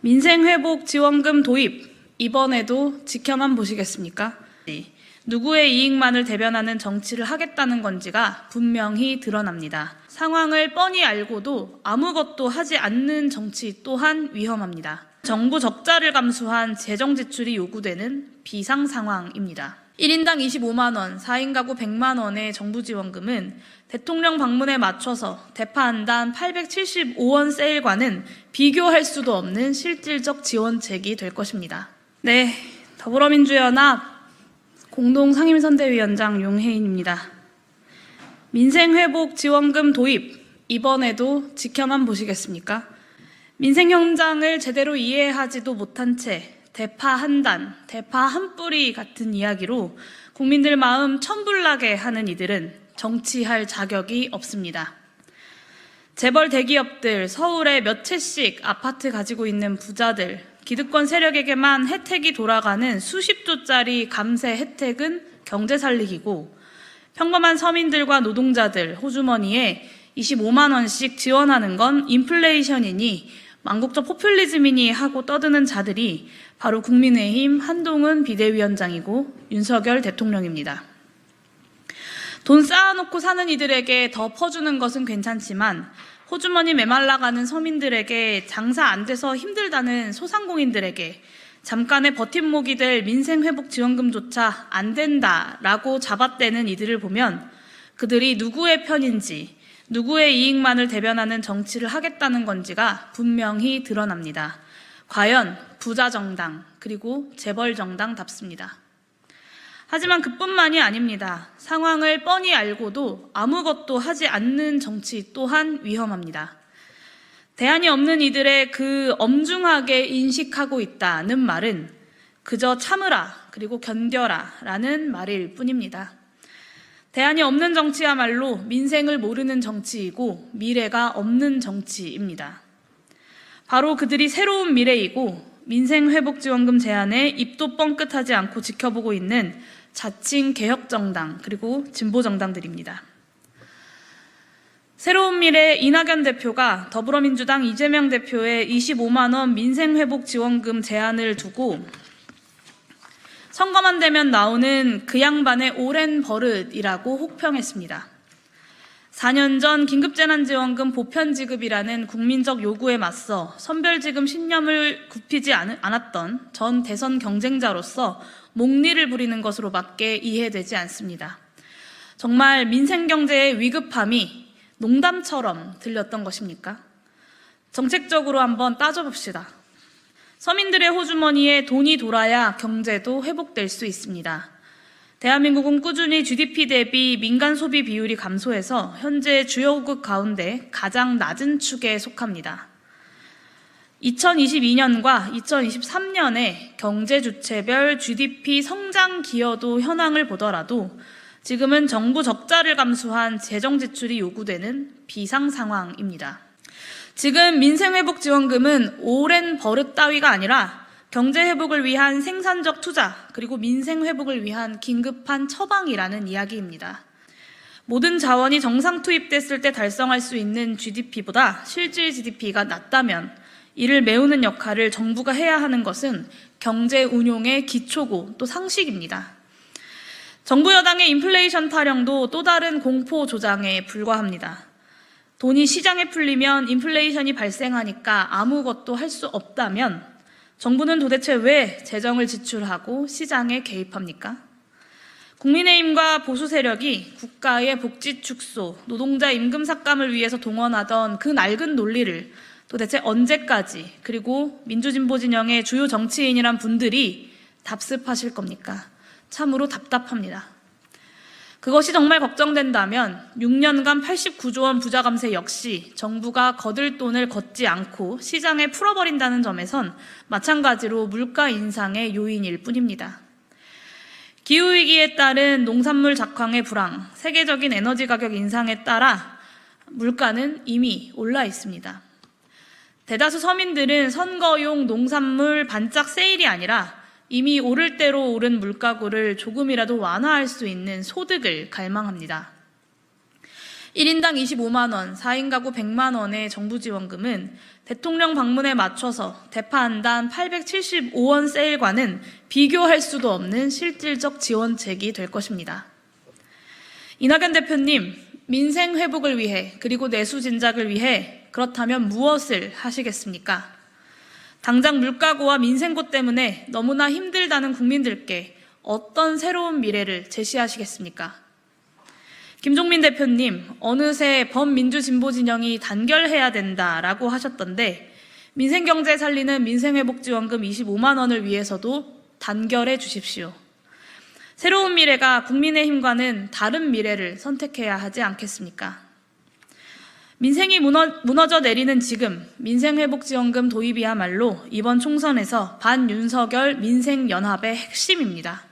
민생회복 지원금 도입 이번에도 지켜만 보시겠습니까? 네. 누구의 이익만을 대변하는 정치를 하겠다는 건지가 분명히 드러납니다. 상황을 뻔히 알고도 아무것도 하지 않는 정치 또한 위험합니다. 정부 적자를 감수한 재정 지출이 요구되는 비상 상황입니다. 1인당 25만 원, 4인 가구 100만 원의 정부 지원금은 대통령 방문에 맞춰서 대파 한 단 875원 세일과는 비교할 수도 없는 실질적 지원책이 될 것입니다. 네, 더불어민주연합 공동 상임선대위원장 용혜인입니다. 민생회복 지원금 도입 이번에도 지켜만 보시겠습니까? 민생 현장을 제대로 이해하지도 못한 채 대파 한 단, 대파 한 뿌리 같은 이야기로 국민들 마음 천불나게 하는 이들은 정치할 자격이 없습니다. 재벌 대기업들, 서울에 몇 채씩 아파트 가지고 있는 부자들, 기득권 세력에게만 혜택이 돌아가는 수십 조짜리 감세 혜택은 경제 살리기고 평범한 서민들과 노동자들 호주머니에 25만 원씩 지원하는 건 인플레이션이니 망국적 포퓰리즘이니 하고 떠드는 자들이 바로 국민의힘 한동훈 비대위원장이고 윤석열 대통령입니다. 돈 쌓아놓고 사는 이들에게 더 퍼주는 것은 괜찮지만 호주머니 메말라가는 서민들에게 장사 안 돼서 힘들다는 소상공인들에게 잠깐의 버팀목이 될 민생회복지원금조차 안 된다라고 잡아떼는 이들을 보면 그들이 누구의 편인지 누구의 이익만을 대변하는 정치를 하겠다는 건지가 분명히 드러납니다. 과연 부자 정당 그리고 재벌 정당답습니다. 하지만 그뿐만이 아닙니다. 상황을 뻔히 알고도 아무것도 하지 않는 정치 또한 위험합니다. 대안이 없는 이들의 그 엄중하게 인식하고 있다는 말은 그저 참으라 그리고 견뎌라 라는 말일 뿐입니다. 대안이 없는 정치야말로 민생을 모르는 정치이고 미래가 없는 정치입니다. 바로 그들이 새로운 미래이고 민생회복지원금 제안에 입도 뻥끗하지 않고 지켜보고 있는 자칭 개혁정당 그리고 진보정당들입니다. 새로운 미래 이낙연 대표가 더불어민주당 이재명 대표의 25만 원 민생회복 지원금 제안을 두고 선거만 되면 나오는 그 양반의 오랜 버릇이라고 혹평했습니다. 4년 전 긴급재난지원금 보편지급이라는 국민적 요구에 맞서 선별지급 신념을 굽히지 않- 않았던 전 대선 경쟁자로서 목리를 부리는 것으로 밖에 이해되지 않습니다. 정말 민생경제의 위급함이 농담처럼 들렸던 것입니까? 정책적으로 한번 따져봅시다. 서민들의 호주머니에 돈이 돌아야 경제도 회복될 수 있습니다. 대한민국은 꾸준히 GDP 대비 민간 소비 비율이 감소해서 현재 주요국 가운데 가장 낮은 축에 속합니다. 2022년과 2023년에 경제 주체별 GDP 성장 기여도 현황을 보더라도 지금은 정부 적자를 감수한 재정 지출이 요구되는 비상 상황입니다. 지금 민생회복지원금은 오랜 버릇 따위가 아니라 경제 회복을 위한 생산적 투자 그리고 민생 회복을 위한 긴급한 처방이라는 이야기입니다. 모든 자원이 정상 투입됐을 때 달성할 수 있는 GDP보다 실질 GDP가 낮다면 이를 메우는 역할을 정부가 해야 하는 것은 경제 운용의 기초고 또 상식입니다. 정부 여당의 인플레이션 타령도 또 다른 공포 조장에 불과합니다. 돈이 시장에 풀리면 인플레이션이 발생하니까 아무것도 할 수 없다면 정부는 도대체 왜 재정을 지출하고 시장에 개입합니까? 국민의힘과 보수 세력이 국가의 복지 축소, 노동자 임금 삭감을 위해서 동원하던 그 낡은 논리를 도대체 언제까지 그리고 민주진보 진영의 주요 정치인이란 분들이 답습하실 겁니까? 참으로 답답합니다. 그것이 정말 걱정된다면 6년간 89조 원 부자 감세 역시 정부가 거들 돈을 걷지 않고 시장에 풀어버린다는 점에선 마찬가지로 물가 인상의 요인일 뿐입니다. 기후위기에 따른 농산물 작황의 불황, 세계적인 에너지 가격 인상에 따라 물가는 이미 올라 있습니다. 대다수 서민들은 선거용 농산물 반짝 세일이 아니라 이미 오를 대로 오른 물가구를 조금이라도 완화할 수 있는 소득을 갈망합니다. 1인당 25만 원, 4인 가구 100만 원의 정부 지원금은 대통령 방문에 맞춰서 대파 한 단 875원 세일과는 비교할 수도 없는 실질적 지원책이 될 것입니다. 이낙연 대표님, 민생 회복을 위해 그리고 내수 진작을 위해 그렇다면 무엇을 하시겠습니까? 당장 물가고와 민생고 때문에 너무나 힘들다는 국민들께 어떤 새로운 미래를 제시하시겠습니까? 김종민 대표님, 어느새 범민주 진보 진영이 단결해야 된다라고 하셨던데, 민생 경제 살리는 민생 회복 지원금 25만 원을 위해서도 단결해 주십시오. 새로운 미래가 국민의 힘과는 다른 미래를 선택해야 하지 않겠습니까? 민생이 무너, 무너 져 내리는 지금 민생회복지원금 도입이야말로 이번 총선에서 반윤석열 민생연합의 핵심입니다.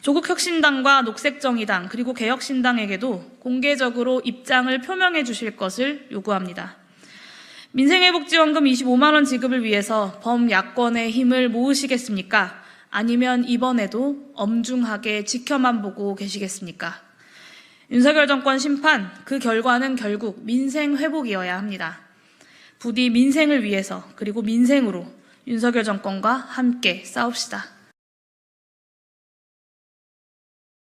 조국 혁신당과 녹색정의당 그리고 개혁신당에게도 공개적으로 입장을 표명해 주실 것을 요구합니다. 민생회복지원금 25만 원 지급을 위해서 범야권의 힘을 모으시겠습니까? 아니면 이번에도 엄중하게 지켜만 보고 계시겠습니까? 윤석열 정권 심판, 그 결과는 결국 민생 회복이어야 합니다. 부디 민생을 위해서 그리고 민생으로 윤석열 정권과 함께 싸웁시다.